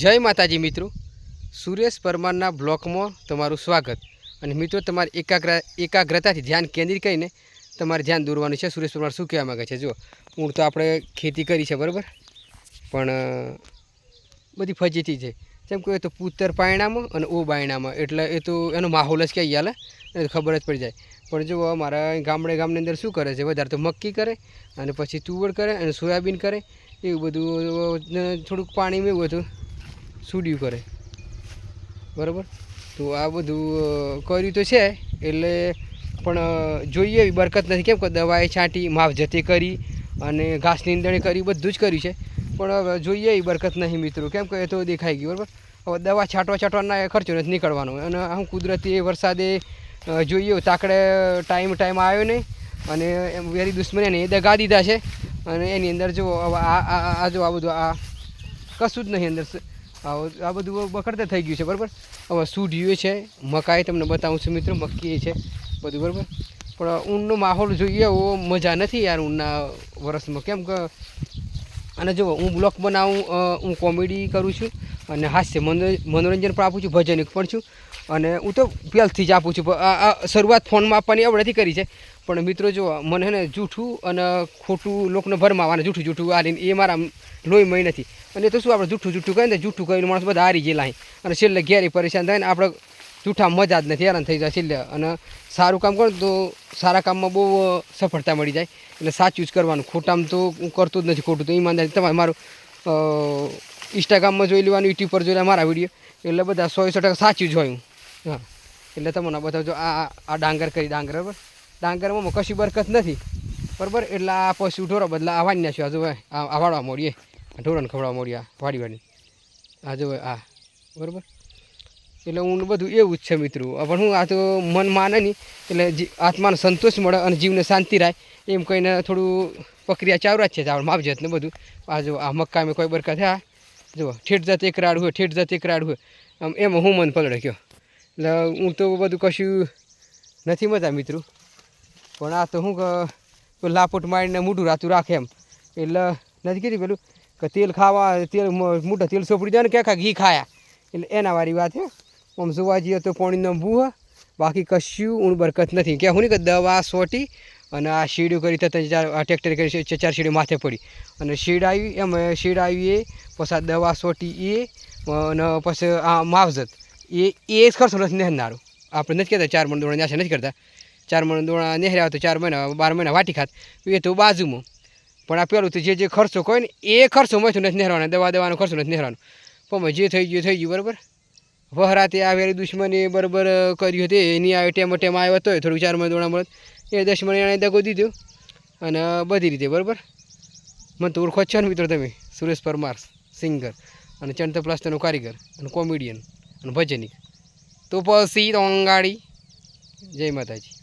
જય માતાજી મિત્રો. સુરેશ પરમારના બ્લોકમાં તમારું સ્વાગત. અને મિત્રો, તમારે એકાગ્ર, એકાગ્રતાથી ધ્યાન કેન્દ્રિત કરીને તમારે ધ્યાન દોરવાનું છે. સુરેશ પરમાર શું કહેવા માગે છે? જો હું તો આપણે ખેતી કરી છે, બરાબર? પણ બધી ફજીતી છે. જેમ કે તો પૂતર પાયણામાં અને ઓ બાયણામાં. એટલે એ તો એનો માહોલ જ કહી હાલે એ ખબર જ પડી જાય. પણ જો અમારા ગામડે ગામની અંદર શું કરે છે? વધારે તો મક્કી કરે અને પછી તુવર કરે અને સોયાબીન કરે. એવું બધું થોડુંક પાણીમાં એવું હતું. સુડ્યું કરે. બરાબર? તો આ બધું કર્યું તો છે, એટલે પણ જોઈએ એવી બરકત નથી. કેમ કે દવાએ છાંટી માવજતે કરી અને ઘાસ નીંદણી કરી, બધું જ કર્યું છે. પણ હવે જોઈએ એવી બરકત નહીં મિત્રો. કેમ કે એ તો દેખાઈ ગયું, બરાબર? હવે દવા છાંટવા છાંટવાના ખર્ચો નથી નીકળવાનો. અને આમ કુદરતી વરસાદે જોઈએ તાકડે ટાઈમ ટાઈમ આવ્યો નહીં અને એમ વેરી દુશ્મની એ દગા દીધા છે. અને એની અંદર જો આ આ જો આ બધું આ કશું જ નહીં અંદર. આ આ બધું બકડતે થઈ ગયું છે, બરાબર? હવે સૂઢિયું છે, મકાઈ તમને બતાવું છું મિત્રો, મક્કી છે, બધું, બરાબર? પણ ઊનનો માહોલ જોઈએ, એવો મજા નથી યાર ઊનના વરસમાં. કેમ કે, અને જો હું બ્લોગ બનાવું હું કોમેડી કરું છું, અને હાસ્ય મનો- મનોરંજન પણ આપું છું ભજન પણ છું, અને હું તો પહેલથી જ આપું છું. આ આ શરૂઆત ફોનમાં આપવાની આવડેથી કરી છે. પણ મિત્રો જો, મને ને જૂઠું અને ખોટું લોકોને આવવાના જૂઠું જૂઠું આલીને એ મારા લોહી મય નથી. અને તો શું આપણે જૂઠું જૂઠું કહીએ ને જૂઠું કહીને માણસ બધા હારી ગયેલા અને છેલ્લે ઘેરી પરેશાન થાય ને આપણે જૂઠા મજા જ નથી, હેરાન થઈ જાય છેલ્લે. અને સારું કામ કરો તો સારા કામમાં બહુ સફળતા મળી જાય. એટલે સાચું જ કરવાનું. ખોટામાં તો હું કરતો જ નથી ખોટું, તો ઈમાનદારી તમારે મારું ઇન્સ્ટાગ્રામમાં જોઈ લેવાનું યુટ્યુબ પર જોઈ મારા વીડિયો એટલે બધા સો સો ટકા સાચું જ હોય હા. એટલે તમને બધા આ, આ- આ ડાંગર કરી ડાંગર, બરાબર? ડાંગરમાં કશી બરકત નથી. બરાબર? એટલે આ પશુ ઢોરા બદલા આ વાંજ્યા છે આ જો ભાઈ. આ આ વાળવા ઢોરોને ખવડાવવા મળ્યા વાડી આ જો આ, બરાબર? એટલે હું બધું એવું જ છે મિત્રો. પણ હું આ તો મન માને નહીં, એટલે આત્માને સંતોષ મળે અને જીવને શાંતિ રહે, એમ કહીને થોડું પ્રક્રિયા ચાવરા છે ચાવડ માપજત ને બધું. આ જો આ મક્કામાં કોઈ બરકા થયા જુઓ, ઠેઠ જાત એક રાડ હોય, ઠેઠ જાત એક રાડ હોય. આમ એમાં હું મન પલડે કયો એટલે હું તો બધું કશું નથી મજા મિત્રો. પણ આ તો કે લાપોટ મારીને મોઢું રાતું રાખે એમ. એટલે નથી કીધું પેલું? કે તેલ ખાવા, તેલ મોટા તેલ સોપડી દે ને કે ઘી ખાયા. એટલે એના વાળી વાત હે. આમ જોવા જઈએ તો પાણીનો બૂહ, બાકી કશું ઊણ બરકત નથી. કે હું ને કે દવા સોટી અને આ શીડું કરી તો ટ્રેક્ટર કરી ચાર શીડી માથે પડી. અને શીડ આવી, એમ શીડ આવી એ, પછી દવા સોટી એ, અને પછી આ માવજત. એ એ જ નથી નેહનારું આપણે નથી કહેતા ચાર મણ દોણા ન્યાસે નથી કરતા. ચાર મણ દોણા નહેર્યા તો ચાર મહિના, બાર મહિના વાટી ખાત. એ તો બાજુમાં. પણ આ પેલું તો જે જે ખર્ચો કહો ને, એ ખર્ચો મથું નથી નેહરવાનો દવા દેવાનો ખર્ચો નથી નેહરવાનો. પણ જે થઈ ગયું થઈ ગયું, બરાબર? વહરાતે આવેલી દુશ્મની બરાબર કર્યું હતું, એની આવે ટેમ ટેમ આવ્યો હતો થોડું ચાર મહિના દોણા મળત એ દસ એણે દગો દીધો અને બધી રીતે, બરાબર? મને તો ઓળખો છો ને મિત્રો તમે, સુરેશ પરમાર, સિંગર અને ચંત પ્લાસ્ટરનો કારીગર અને કોમેડિયન અને ભજનિક. તો પછી તો અંગાડી. જય માતાજી.